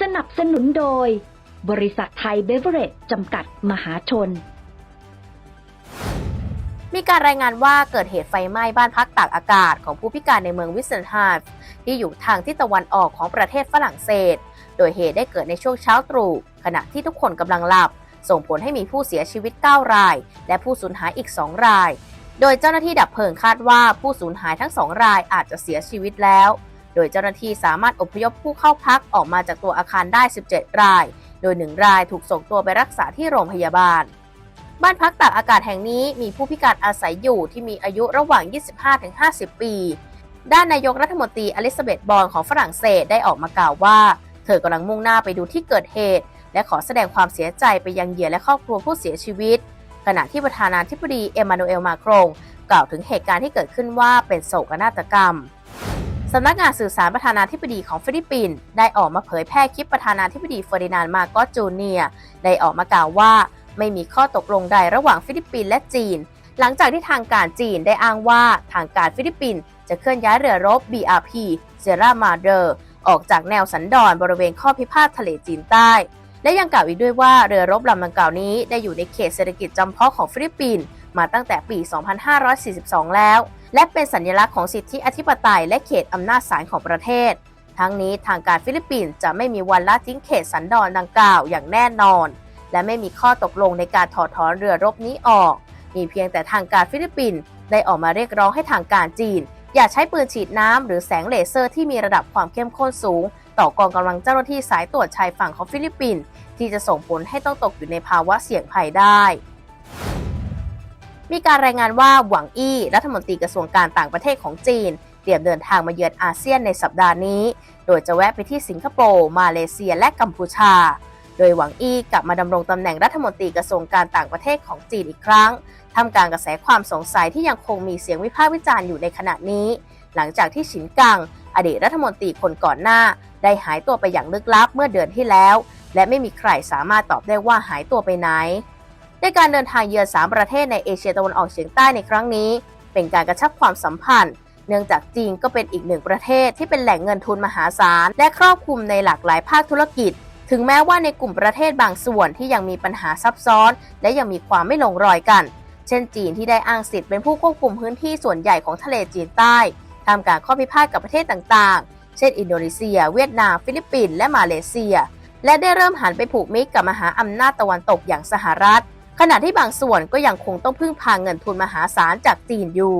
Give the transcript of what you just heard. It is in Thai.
สนับสนุนโดย บริษัทไทยเบเวอเรจจำกัดมหาชน มีการรายงานว่าเกิดเหตุไฟไหม้บ้านพักตากอากาศของผู้พิการในเมืองวิสเซนฮาร์ที่อยู่ทางทิศตะวันออกของประเทศฝรั่งเศส โดยเหตุได้เกิดในช่วงเช้าตรู่ขณะที่ทุกคนกำลังหลับ ส่งผลให้มีผู้เสียชีวิต 9 ราย และผู้สูญหายอีก 2 ราย โดยเจ้าหน้าที่ดับเพลิงคาดว่าผู้สูญหายทั้ง2รายอาจจะเสียชีวิตแล้ว โดยเจ้าหน้าที่สามารถอพยพผู้เข้าพักออกมาจากตัวอาคารได้ 17 ราย โดย 1 รายถูกส่งตัวไปรักษาที่โรงพยาบาล บ้านพักตากอากาศแห่งนี้มีผู้พิการอาศัยอยู่ที่มีอายุระหว่าง 25-50 ปี ด้านนายกรัฐมนตรีอลิซาเบธบอนของฝรั่งเศสได้ออกมากล่าวว่า เธอกำลังมุ่งหน้าไปดูที่เกิดเหตุ และขอแสดงความเสียใจไปยังเหยื่อและครอบครัวผู้เสียชีวิต ขณะที่ประธานาธิบดีเอมานูเอลมาครงกล่าวถึงเหตุการณ์ที่เกิดขึ้นว่าเป็นโศกนาฏกรรม สำนักงานสื่อสารประธานาธิบดีของฟิลิปปินส์ได้ออกมาเผยแพร่คลิปประธานาธิบดีเฟอร์ดินานด์มาโกจูเนียได้ออกมากล่าวว่า ไม่มีข้อตกลงใดระหว่างฟิลิปปินส์และจีน หลังจากที่ทางการจีนได้อ้างว่าทางการฟิลิปปินส์จะเคลื่อนย้ายเรือรบ BRP เซรามาเดอร์ออกจากแนวสันดอนบริเวณข้อพิพาททะเลจีนใต้ และยังกล่าวอีกด้วยว่าเรือรบลำดังกล่าวนี้ได้อยู่ในเขตเศรษฐกิจจำเพาะของฟิลิปปินส์ มาตั้งแต่ปี 2542 แล้ว และเป็นสัญลักษณ์ของสิทธิอธิปไตยและเขตอำนาจศาลของประเทศ ทั้งนี้ทางการฟิลิปปินส์จะไม่มีวันละทิ้งเขตสันดอนดังกล่าวอย่างแน่นอน และไม่มีข้อตกลงในการถอดถอนเรือรบนี้ออก มีเพียงแต่ทางการฟิลิปปินส์ได้ออกมาเรียกร้องให้ทางการจีน อย่าใช้ปืนฉีดน้ำหรือแสงเลเซอร์ที่มีระดับความเข้มข้นสูง ต่อกองกำลังเจ้าหน้าที่สายตรวจชายฝั่งของฟิลิปปินส์ที่จะส่งผลให้ต้องตกอยู่ในภาวะเสี่ยงภัยได้ มีการรายงานว่าหวังอี้ รัฐมนตรีกระทรวงการต่างประเทศของจีน เตรียมเดินทางมาเยือนอาเซียนในสัปดาห์นี้ โดยจะแวะไปที่สิงคโปร์มาเลเซียและกัมพูชา โดยหวังอี้กลับมาดำรงตำแหน่งรัฐมนตรีกระทรวงการต่างประเทศของจีนอีกครั้งทำการกระแสความสงสัยที่ยังคงมีเสียงวิพากษ์วิจารณ์อยู่ในขณะนี้ หลังจากที่ฉินกัง อดีตรัฐมนตรีคนก่อนหน้า ได้หายตัวไปอย่างลึกลับเมื่อเดือนที่แล้ว และไม่มีใครสามารถตอบได้ว่าหายตัวไปไหน ในการเดินทางเยือน 3 ประเทศในเอเชียตะวันออกเฉียงใต้ในครั้งนี้ เป็นการกระชับความสัมพันธ์ เนื่องจากจีนก็เป็นอีกหนึ่งประเทศที่เป็นแหล่งเงินทุนมหาศาล และครอบคลุมในหลากหลายภาคธุรกิจ ถึงแม้ว่าในกลุ่มประเทศบางส่วนที่ยังมีปัญหาซับซ้อน และยังมีความไม่ลงรอยกัน เช่น จีนที่ได้อ้างสิทธิ์เป็นผู้ควบคุมพื้นที่ส่วนใหญ่ของทะเลจีนใต้ทำการข้อพิพาทกับประเทศต่างๆ เช่น อินโดนีเซีย เวียดนาม ฟิลิปปินส์และมาเลเซีย และได้เริ่มหันไปผูกมิตรกับมหาอำนาจตะวันตกอย่างสหรัฐ ขณะที่บางส่วนก็ยังคงต้องพึ่งพาเงินทุนมหาศาลจากจีนอยู่